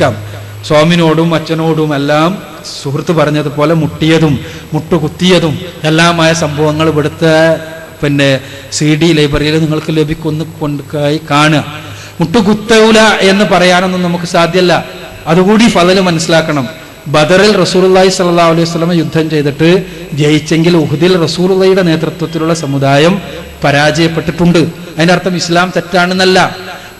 ചോദിക്കാം സ്വാമിനോടും അച്ഛനോടും എല്ലാം സുഹൃത്ത് പറഞ്ഞതുപോലെ മുട്ടിയതും മുട്ടുകുത്തിയതും എല്ലാമായ സംഭവങ്ങൾ ഇവിടുത്തെ പിന്നെ സി ഡി ലൈബ്രറിയിൽ നിങ്ങൾക്ക് ലഭിക്കുന്ന കൊണ്ടായി കാണുക. മുട്ടുകുത്തൂല എന്ന് പറയാനൊന്നും നമുക്ക് സാധ്യമല്ല. അതുകൂടി ഫലല് മനസ്സിലാക്കണം. ബദറിൽ റസൂലുള്ളാഹി സല്ലാ അലൈഹി വസല്ലം യുദ്ധം ചെയ്തിട്ട് ജയിച്ചെങ്കിൽ ഉഹുദിൽ റസൂലുള്ളയുടെ നേതൃത്വത്തിലുള്ള സമുദായം പരാജയപ്പെട്ടിട്ടുണ്ട്. അതിന്റെ അർത്ഥം ഇസ്ലാം തെറ്റാണെന്നല്ല.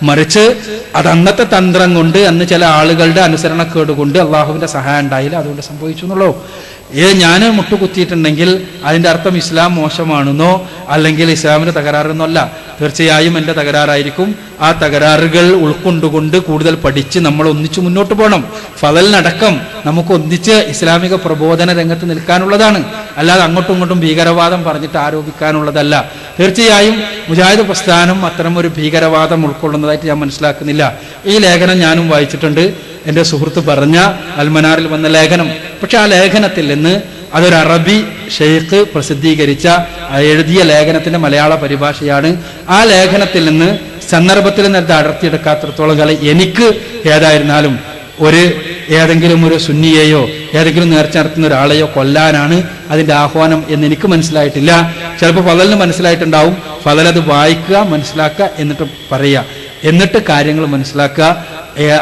മറിച്ച് അത് അന്നത്തെ തന്ത്രം കൊണ്ട് അന്ന് ചില ആളുകളുടെ അനുസരണക്കേട് കൊണ്ട് അള്ളാഹുവിന്റെ സഹായം ഉണ്ടായില്ല അതുകൊണ്ട് സംഭവിച്ചു എന്നുള്ളൂ. ഏ ഞാൻ മുട്ടുകുത്തിയിട്ടുണ്ടെങ്കിൽ അതിന്റെ അർത്ഥം ഇസ്ലാം മോശമാണെന്നോ അല്ലെങ്കിൽ ഇസ്ലാമിന്റെ തകരാറെന്നോ അല്ല. തീർച്ചയായും എന്റെ തകരാറായിരിക്കും. ആ തകരാറുകൾ ഉൾക്കൊണ്ടുകൊണ്ട് കൂടുതൽ പഠിച്ച് നമ്മൾ ഒന്നിച്ച് മുന്നോട്ട് പോകണം. ഫലലിനടക്കം നമുക്ക് ഒന്നിച്ച് ഇസ്ലാമിക പ്രബോധന രംഗത്ത് നിൽക്കാനുള്ളതാണ്. അല്ലാതെ അങ്ങോട്ടും ഇങ്ങോട്ടും ഭീകരവാദം പറഞ്ഞിട്ട് ആരോപിക്കാനുള്ളതല്ല. തീർച്ചയായും മുജാഹിദ് പ്രസ്ഥാനം അത്തരം ഒരു ഭീകരവാദം ഉൾക്കൊള്ളുന്നതായിട്ട് ഞാൻ മനസ്സിലാക്കുന്നില്ല. ഈ ലേഖനം ഞാനും വായിച്ചിട്ടുണ്ട്. എന്റെ സുഹൃത്ത് പറഞ്ഞ അൽമനാറിൽ വന്ന ലേഖനം. പക്ഷെ ആ ലേഖനത്തിൽ നിന്ന് അതൊരു അറബി ഷെയ്ഖ് പ്രസിദ്ധീകരിച്ച എഴുതിയ ലേഖനത്തിന്റെ മലയാള പരിഭാഷയാണ്. ആ ലേഖനത്തിൽ നിന്ന് സന്ദർഭത്തിൽ നിന്ന് അത് അടർത്തിയെടുക്കാത്രത്തോളം കാലം എനിക്ക് ഏതായിരുന്നാലും ഒരു ഏതെങ്കിലും ഒരു സുന്നിയെയോ ഏതെങ്കിലും നേർച്ച നടത്തുന്ന ഒരാളെയോ കൊല്ലാനാണ് അതിന്റെ ആഹ്വാനം എന്ന് എനിക്ക് മനസ്സിലായിട്ടില്ല. ചിലപ്പോൾ ഫലലിന് മനസ്സിലായിട്ടുണ്ടാവും. ഫലൽ അത് വായിക്കുക മനസ്സിലാക്കുക എന്നിട്ട് പറയുക. എന്നിട്ട് കാര്യങ്ങൾ മനസ്സിലാക്കുക.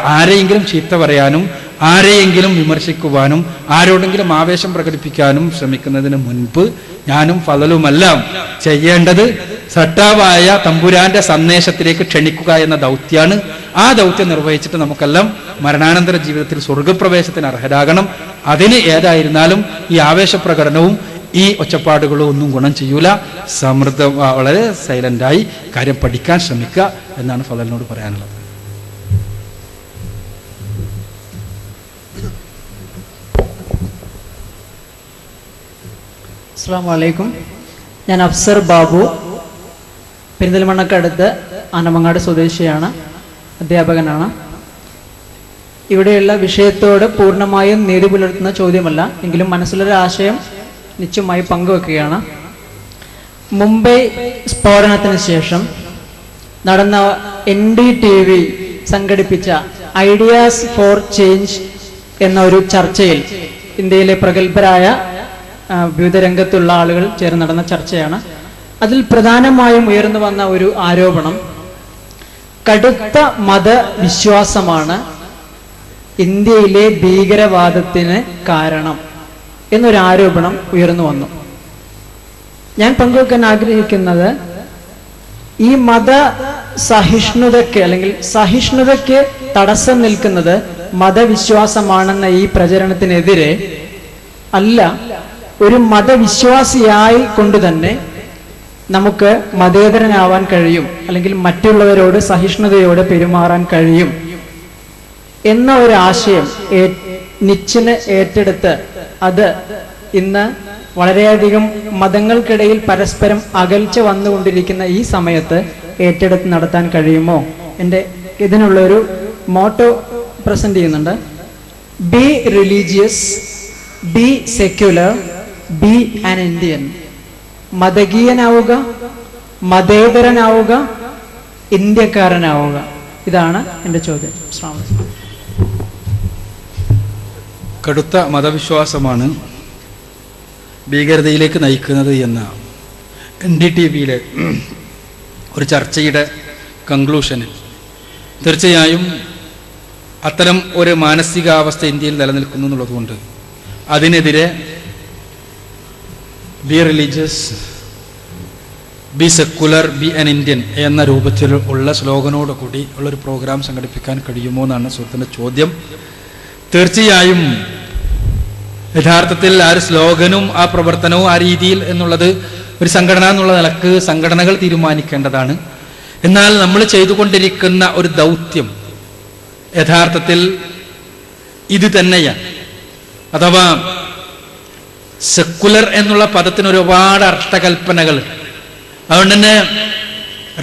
ആരെയെങ്കിലും ചീത്ത പറയാനും ആരെയെങ്കിലും വിമർശിക്കുവാനും ആരോടെങ്കിലും ആവേശം പ്രകടിപ്പിക്കാനും ശ്രമിക്കുന്നതിന് മുൻപ് ഞാനും ഫലലുമെല്ലാം ചെയ്യേണ്ടത് സട്ടാവായ തമ്പുരാന്റെ സന്ദേശത്തിലേക്ക് ക്ഷണിക്കുക എന്ന ദൗത്യാണ്. ആ ദൗത്യം നിർവഹിച്ചിട്ട് നമുക്കെല്ലാം മരണാനന്തര ജീവിതത്തിൽ സ്വർഗപ്രവേശത്തിന് അർഹരാകണം. അതിന് ഏതായിരുന്നാലും ഈ ആവേശപ്രകടനവും ഈ ഒച്ചപ്പാടുകളും ഒന്നും ഗുണം ചെയ്യൂല. സമൃദ്ധ വളരെ സൈലന്റായി കാര്യം പഠിക്കാൻ ശ്രമിക്കുക എന്നാണ് ഫലലിനോട് പറയാനുള്ളത്. അസ്സാം വലൈക്കും ഞാൻ അഫ്സർ ബാബു. പെരിന്തൽമണ്ണക്കടുത്ത് ആനമങ്ങാട് സ്വദേശിയാണ്. അധ്യാപകനാണ്. ഇവിടെയുള്ള വിഷയത്തോട് പൂർണമായും നീതി പുലർത്തുന്ന ചോദ്യമല്ല. എങ്കിലും മനസ്സിലൊരു ആശയം നിശ്ചയമായി പങ്കുവെക്കുകയാണ്. മുംബൈ സ്ഫോടനത്തിന് ശേഷം നടന്ന എൻ ഡി ടി വി സംഘടിപ്പിച്ച ഐഡിയാസ് ഫോർ ചേഞ്ച് എന്ന ഒരു ചർച്ചയിൽ ഇന്ത്യയിലെ പ്രഗത്ഭരായ വിവിധ രംഗത്തുള്ള ആളുകൾ ചേർന്ന് നടന്ന ചർച്ചയാണ്. അതിൽ പ്രധാനമായും ഉയർന്നു വന്ന ഒരു ആരോപണം കടുത്ത മതവിശ്വാസമാണ് ഇന്ത്യയിലെ ഭീകരവാദത്തിന് കാരണം എന്നൊരു ആരോപണം ഉയർന്നു വന്നു. ഞാൻ പങ്കുവെക്കാൻ ആഗ്രഹിക്കുന്നത് ഈ മത സഹിഷ്ണുതയ്ക്ക് അല്ലെങ്കിൽ സഹിഷ്ണുതയ്ക്ക് തടസ്സം നിൽക്കുന്നത് മതവിശ്വാസമാണെന്ന ഈ പ്രചരണത്തിനെതിരെ അല്ല ഒരു മതവിശ്വാസിയായി കൊണ്ട് തന്നെ നമുക്ക് മതേതരനാവാൻ കഴിയും അല്ലെങ്കിൽ മറ്റുള്ളവരോട് സഹിഷ്ണുതയോടെ പെരുമാറാൻ കഴിയും. എന്ന ഒരു ആശയം നിച്ചിന് ഏറ്റെടുത്ത് അത് ഇന്ന് വളരെയധികം മതങ്ങൾക്കിടയിൽ പരസ്പരം അകൽച്ച വന്നുകൊണ്ടിരിക്കുന്ന ഈ സമയത്ത് ഏറ്റെടുത്ത് നടത്താൻ കഴിയുമോ? എന്റെ ഇതിനുള്ള ഒരു മോട്ടോ പ്രസന്റ് ചെയ്യുന്നുണ്ട്. Be religious be secular be an Indian. മതകീയനാവുക മതേതരനാവുക ഇന്ത്യക്കാരനാവുക. ഇതാണ് എന്റെ ചോദ്യം. അലൈക്കും. കടുത്ത മതവിശ്വാസമാണ് ഭീകരതയിലേക്ക് നയിക്കുന്നത് എന്ന എൻ ഡി ടി വിയിലെ ഒരു ചർച്ചയുടെ കൺക്ലൂഷനിൽ തീർച്ചയായും അത്തരം ഒരു മാനസികാവസ്ഥ ഇന്ത്യയിൽ നിലനിൽക്കുന്നു എന്നുള്ളതുകൊണ്ട് അതിനെതിരെ be religious be secular be an Indian എന്ന രൂപത്തിൽ ഉള്ള സ്ലോഗനോടുകൂടി ഉള്ളൊരു പ്രോഗ്രാം സംഘടിപ്പിക്കാൻ കഴിയുമോ എന്നാണ് സുഹൃത്തിന്റെ ചോദ്യം. തീർച്ചയായും യഥാർത്ഥത്തിൽ ആ ഒരു സ്ലോഗനും ആ പ്രവർത്തനവും ആ രീതിയിൽ എന്നുള്ളത് ഒരു സംഘടന എന്നുള്ള നിലയ്ക്ക് സംഘടനകൾ തീരുമാനിക്കേണ്ടതാണ്. എന്നാൽ നമ്മൾ ചെയ്തുകൊണ്ടിരിക്കുന്ന ഒരു ദൗത്യം യഥാർത്ഥത്തിൽ ഇത് തന്നെയാണ് അഥവാ സെക്കുലർ എന്നുള്ള പദത്തിന് ഒരുപാട് അർത്ഥകൽപ്പനകൾ. അതുകൊണ്ട് തന്നെ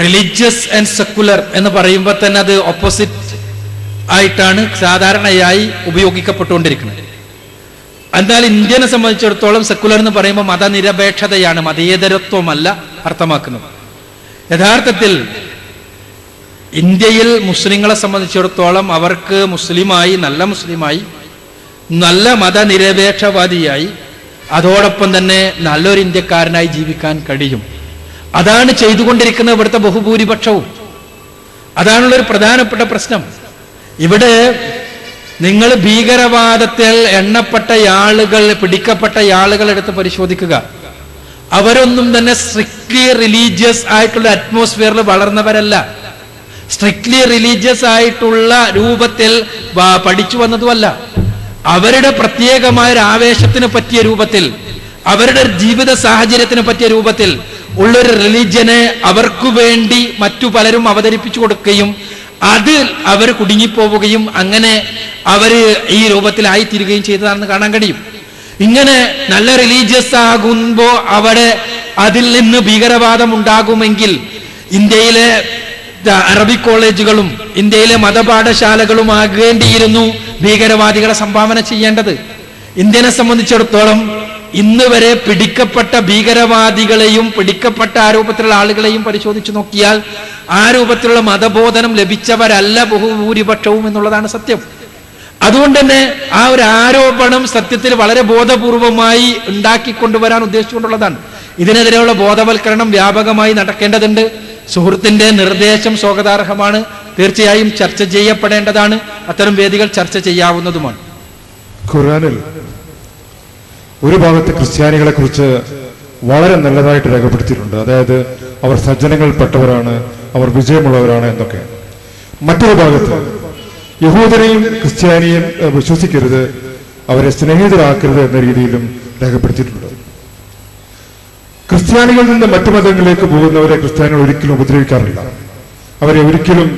റിലീജിയസ് ആൻഡ് സെക്കുലർ എന്ന് പറയുമ്പോൾ തന്നെ അത് ഓപ്പോസിറ്റ് ആയിട്ടാണ് സാധാരണയായി ഉപയോഗിക്കപ്പെട്ടുകൊണ്ടിരിക്കുന്നത്. എന്നാൽ ഇന്ത്യനെ സംബന്ധിച്ചിടത്തോളം സെക്കുലർ എന്ന് പറയുമ്പോൾ മതനിരപേക്ഷതയാണ് മതേതരത്വമല്ല അർത്ഥമാക്കുന്നത്. യഥാർത്ഥത്തിൽ ഇന്ത്യയിൽ മുസ്ലിങ്ങളെ സംബന്ധിച്ചിടത്തോളം അവർക്ക് മുസ്ലിമായി നല്ല മുസ്ലിമായി നല്ല മതനിരപേക്ഷവാദിയായി അതോടൊപ്പം തന്നെ നല്ലൊരു ഇന്ത്യക്കാരനായി ജീവിക്കാൻ കഴിയും. അതാണ് ചെയ്തുകൊണ്ടിരിക്കുന്ന ഇവിടുത്തെ ബഹുഭൂരിപക്ഷവും. അതാണുള്ളൊരു പ്രധാനപ്പെട്ട പ്രശ്നം. ഇവിടെ നിങ്ങൾ ഭീകരവാദത്തിൽ എണ്ണപ്പെട്ട ആളുകൾ പിടിക്കപ്പെട്ട ആളുകൾ എടുത്ത് പരിശോധിക്കുക. അവരൊന്നും തന്നെ സ്ട്രിക്ട്ലി റിലീജിയസ് ആയിട്ടുള്ള അറ്റ്മോസ്ഫിയറിൽ വളർന്നവരല്ല. സ്ട്രിക്ട്ലി റിലീജിയസ് ആയിട്ടുള്ള രൂപത്തിൽ പഠിച്ചു വന്നതുമല്ല. അവരുടെ പ്രത്യേകമായ ഒരു ആവേശത്തിന് പറ്റിയ രൂപത്തിൽ അവരുടെ ജീവിത സാഹചര്യത്തിന് പറ്റിയ രൂപത്തിൽ ഉള്ളൊരു റിലീജിയനെ അവർക്കു വേണ്ടി മറ്റു പലരും അവതരിപ്പിച്ചു കൊടുക്കുകയും അതിൽ അവർ കുടുങ്ങിപ്പോവുകയും അങ്ങനെ അവർ ഈ രൂപത്തിലായി തീരുകയും ചെയ്തതാണെന്ന് കാണാൻ കഴിയും. ഇങ്ങനെ നല്ല റിലീജിയസ് ആകുമ്പോ അവിടെ അതിൽ നിന്ന് ഭീകരവാദം ഉണ്ടാകുമെങ്കിൽ ഇന്ത്യയിലെ അറബി കോളേജുകളും ഇന്ത്യയിലെ മതപാഠശാലകളും ആകേണ്ടിയിരുന്നു ഭീകരവാദികളെ സംഭാവന ചെയ്യേണ്ടത്. ഇന്ത്യനെ സംബന്ധിച്ചിടത്തോളം ഇന്ന് വരെ പിടിക്കപ്പെട്ട ഭീകരവാദികളെയും പിടിക്കപ്പെട്ട ആരോപത്തിലുള്ള ആളുകളെയും പരിശോധിച്ചു നോക്കിയാൽ ആ രൂപത്തിലുള്ള മതബോധനം ലഭിച്ചവരല്ല ബഹുഭൂരിപക്ഷവും എന്നുള്ളതാണ് സത്യം. അതുകൊണ്ട് തന്നെ ആ ഒരു ആരോപണം സത്യത്തിൽ വളരെ ബോധപൂർവമായി ഉണ്ടാക്കിക്കൊണ്ടുവരാൻ ഉദ്ദേശിച്ചുകൊണ്ടുള്ളതാണ്. ഇതിനെതിരെയുള്ള ബോധവൽക്കരണം വ്യാപകമായി നടക്കേണ്ടതുണ്ട്. സുഹൃത്തിന്റെ നിർദ്ദേശം സ്വാഗതാർഹമാണ്. തീർച്ചയായും ചർച്ച ചെയ്യപ്പെടേണ്ടതാണ്. അത്തരം വേദികൾ ചർച്ച ചെയ്യാവുന്നതുമാണ്. ഖുർആനിൽ ഒരു ഭാഗത്ത് ക്രിസ്ത്യാനികളെ കുറിച്ച് വളരെ നല്ലതായിട്ട് രേഖപ്പെടുത്തിയിട്ടുണ്ട്. അതായത് അവർ സജ്ജനങ്ങളിൽപ്പെട്ടവരാണ്. അവർ വിജയമുള്ളവരാണ് എന്നൊക്കെ. മറ്റൊരു ഭാഗത്ത് യഹൂദനെയും ക്രിസ്ത്യാനിയും വിശ്വസിക്കരുത് അവരെ സ്നേഹിതരാക്കരുത് എന്ന രീതിയിലും രേഖപ്പെടുത്തിയിട്ടുണ്ട്. ക്രിസ്ത്യാനികളിൽ നിന്ന് മറ്റു മതങ്ങളിലേക്ക് പോകുന്നവരെ ക്രിസ്ത്യാനികൾ ഒരിക്കലും ഉപദ്രവിക്കാറില്ല. അവരെ ഒരിക്കലും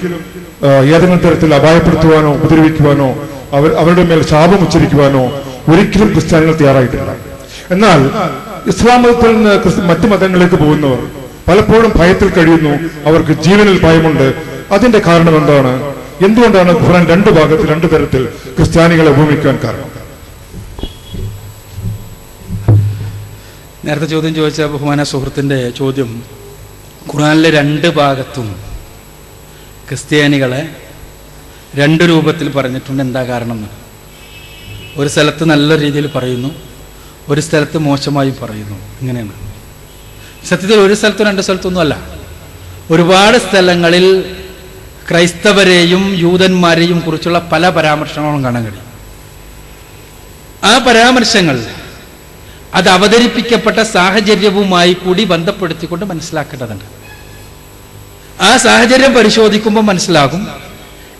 ഏതെങ്കിലും തരത്തിൽ അപായപ്പെടുത്തുവാനോ ഉപദ്രവിക്കുവാനോ അവർ അവരുടെ മേൽ ശാപം ഉച്ചരിക്കുവാനോ ഒരിക്കലും ക്രിസ്ത്യാനികൾ തയ്യാറായിട്ടില്ല. എന്നാൽ ഇസ്ലാം മതത്തിൽ നിന്ന് മറ്റു മതങ്ങളിലേക്ക് പോകുന്നവർ പലപ്പോഴും ഭയത്തിൽ കഴിയുന്നു. അവർക്ക് ജീവനിൽ ഭയമുണ്ട്. അതിന്റെ കാരണം എന്താണ്? എന്തുകൊണ്ടാണ് ഖുർആൻ രണ്ട് ഭാഗത്ത് രണ്ട് തരത്തിൽ ക്രിസ്ത്യാനികളെ ഭൂമിക്കാൻ കാരണം? നേരത്തെ ചോദ്യം ചോദിച്ച ബഹുമാന സുഹൃത്തിന്റെ ചോദ്യം ഖുറാനിലെ രണ്ട് ഭാഗത്തും ക്രിസ്ത്യാനികളെ രണ്ട് രൂപത്തിൽ പറഞ്ഞിട്ടുണ്ട്. എന്താ കാരണം? ഒരു സ്ഥലത്ത് നല്ല രീതിയിൽ പറയുന്നു ഒരു സ്ഥലത്ത് മോശമായും പറയുന്നു. ഇങ്ങനെയാണ്. സത്യത്തിൽ ഒരു സ്ഥലത്തും രണ്ട് സ്ഥലത്തൊന്നും അല്ല ഒരുപാട് സ്ഥലങ്ങളിൽ ക്രൈസ്തവരെയും യൂതന്മാരെയും കുറിച്ചുള്ള പല പരാമർശങ്ങളും കാണാൻ കഴിയും. ആ പരാമർശങ്ങൾ അത് അവതരിപ്പിക്കപ്പെട്ട സാഹചര്യവുമായി കൂടി ബന്ധപ്പെടുത്തിക്കൊണ്ട് മനസ്സിലാക്കേണ്ടതുണ്ട്. ആ സാഹചര്യം പരിശോധിക്കുമ്പോൾ മനസ്സിലാകും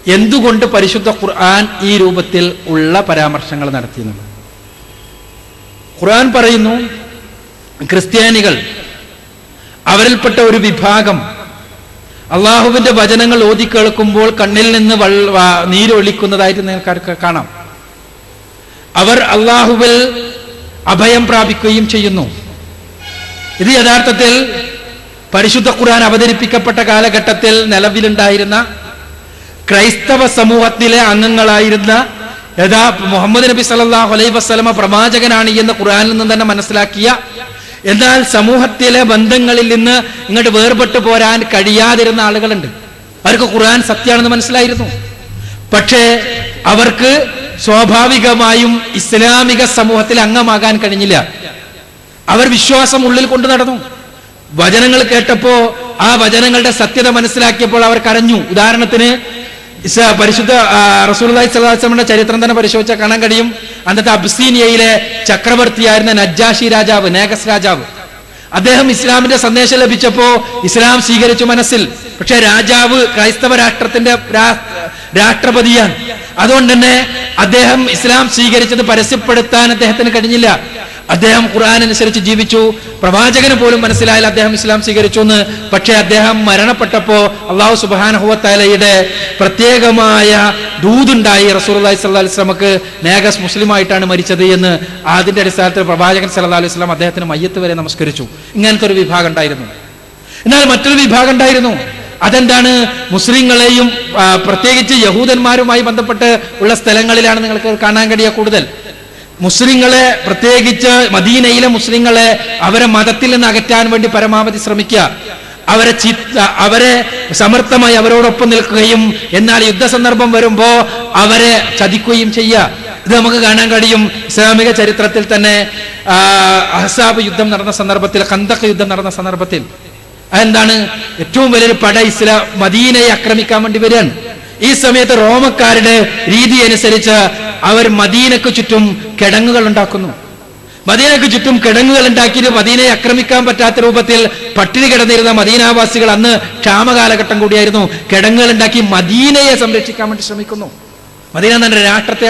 എന്തുകൊണ്ട് പരിശുദ്ധ ഖുർആൻ ഈ രൂപത്തിൽ ഉള്ള പരാമർശങ്ങൾ നടത്തിയെന്നുള്ളത്. ഖുർആൻ പറയുന്നു ക്രിസ്ത്യാനികൾ അവരിൽപ്പെട്ട ഒരു വിഭാഗം. അള്ളാഹുവിന്റെ വചനങ്ങൾ ഓതി കേൾക്കുമ്പോൾ കണ്ണിൽ നിന്ന് നീരൊലിക്കുന്നതായിട്ട് നിങ്ങൾക്ക് കാണാം. അവർ അള്ളാഹുവിൽ അഭയം പ്രാപിക്കുകയും ചെയ്യുന്നു. ഇത് യഥാർത്ഥത്തിൽ പരിശുദ്ധ ഖുർആൻ അവതരിപ്പിക്കപ്പെട്ട കാലഘട്ടത്തിൽ നിലവിലുണ്ടായിരുന്ന ക്രൈസ്തവ സമൂഹത്തിലെ അംഗങ്ങളായിരുന്ന യഥാ മുഹമ്മദ് നബി സല്ലല്ലാഹു അലൈഹി വസല്ലമ പ്രവാചകനാണ് എന്ന് ഖുർആനിൽ നിന്ന് തന്നെ മനസ്സിലാക്കിയ എന്നാൽ സമൂഹത്തിലെ ബന്ധങ്ങളിൽ നിന്ന് ഇങ്ങോട്ട് വേർപെട്ടു പോരാൻ കഴിയാതിരുന്ന ആളുകളുണ്ട്. അവർക്ക് ഖുർആൻ സത്യമാണെന്ന് മനസ്സിലായിരുന്നു. പക്ഷേ അവർക്ക് സ്വാഭാവികമായും ഇസ്ലാമിക സമൂഹത്തിൽ അംഗമാകാൻ കഴിഞ്ഞില്ല. അവർ വിശ്വാസം ഉള്ളിൽ കൊണ്ടു നടന്നു. വചനങ്ങൾ കേട്ടപ്പോ ആ വചനങ്ങളുടെ സത്യത മനസ്സിലാക്കിയപ്പോൾ അവർ കരഞ്ഞു. ഉദാഹരണത്തിന് പരിശുദ്ധ റസൂൽ സ്വലാസ്ലമിന്റെ ചരിത്രം തന്നെ പരിശോധിച്ചാൽ കാണാൻ കഴിയും. അന്നത്തെ അബ്സീനിയയിലെ ചക്രവർത്തിയായിരുന്ന നജ്ജാഷി രാജാവ് നേഗസ് രാജാവ്. അദ്ദേഹം ഇസ്ലാമിന്റെ സന്ദേശം ലഭിച്ചപ്പോ ഇസ്ലാം സ്വീകരിച്ചു മനസ്സിൽ. പക്ഷെ രാജാവ് ക്രൈസ്തവ രാഷ്ട്രത്തിന്റെ രാഷ്ട്രപതിയാണ്. അതുകൊണ്ട് തന്നെ അദ്ദേഹം ഇസ്ലാം സ്വീകരിച്ചത് പരസ്യപ്പെടുത്താൻ അദ്ദേഹത്തിന് കഴിഞ്ഞില്ല. അദ്ദേഹം ഖുർആൻ അനുസരിച്ച് ജീവിച്ചു. പ്രവാചകന് പോലും മനസ്സിലായാൽ അദ്ദേഹം ഇസ്ലാം സ്വീകരിച്ചു എന്ന്. പക്ഷേ അദ്ദേഹം മരണപ്പെട്ടപ്പോ അള്ളാഹു സുബാനഹുവത്താലയുടെ പ്രത്യേകമായ ദൂതുണ്ടായി. റസൂൽ അലൈഹി സ്വല്ലാ വസ്ലമക്ക് നേഗസ് മുസ്ലിമായിട്ടാണ് മരിച്ചത് എന്ന് അതിന്റെ അടിസ്ഥാനത്തിൽ പ്രവാചകൻ സല്ലാ അലൈഹി സ്വലാം അദ്ദേഹത്തിന് മയ്യത്ത് വരെ നമസ്കരിച്ചു. ഇങ്ങനത്തെ ഒരു വിഭാഗം ഉണ്ടായിരുന്നു. എന്നാൽ മറ്റൊരു വിഭാഗം ഉണ്ടായിരുന്നു. അതെന്താണ്? മുസ്ലിങ്ങളെയും പ്രത്യേകിച്ച് യഹൂദന്മാരുമായി ബന്ധപ്പെട്ട് ഉള്ള സ്ഥലങ്ങളിലാണ് നിങ്ങൾക്ക് കാണാൻ കഴിയുക കൂടുതൽ. മുസ്ലിങ്ങളെ പ്രത്യേകിച്ച് മദീനയിലെ മുസ്ലിങ്ങളെ അവരെ മതത്തിൽ നിന്ന് അകറ്റാൻ വേണ്ടി പരമാവധി ശ്രമിക്കുക. അവരെ ചിത്ത അവരെ സമർത്ഥമായി അവരോടൊപ്പം നിൽക്കുകയും എന്നാൽ യുദ്ധ സന്ദർഭം വരുമ്പോ അവരെ ചതിക്കുകയും ചെയ്യുക. ഇത് നമുക്ക് കാണാൻ കഴിയും. ഇസ്ലാമിക ചരിത്രത്തിൽ തന്നെ അഹസാബ് യുദ്ധം നടന്ന സന്ദർഭത്തിൽ കന്തക്ക് യുദ്ധം നടന്ന സന്ദർഭത്തിൽ. അതെന്താണ്? ഏറ്റവും വലിയൊരു പട ഇസ്ലാം മദീനയെ ആക്രമിക്കാൻ വേണ്ടി വരികയാണ്. ഈ സമയത്ത് റോമക്കാരുടെ രീതി അനുസരിച്ച് അവർ മദീനക്ക് ചുറ്റും കിടങ്ങുകൾ ഉണ്ടാക്കുന്നു. മദീനക്ക് ചുറ്റും കിടങ്ങുകൾ ഉണ്ടാക്കിയിട്ട് മദീനയെ ആക്രമിക്കാൻ പറ്റാത്ത രൂപത്തിൽ പട്ടിണി കിടന്നിരുന്ന മദീനാവാസികൾ അന്ന് ക്ഷാമകാലഘട്ടം കൂടിയായിരുന്നു. കിടങ്ങുകൾ ഉണ്ടാക്കി മദീനയെ സംരക്ഷിക്കാൻ വേണ്ടി ശ്രമിക്കുന്നു. മദീന തന്നെ രാഷ്ട്രത്തെ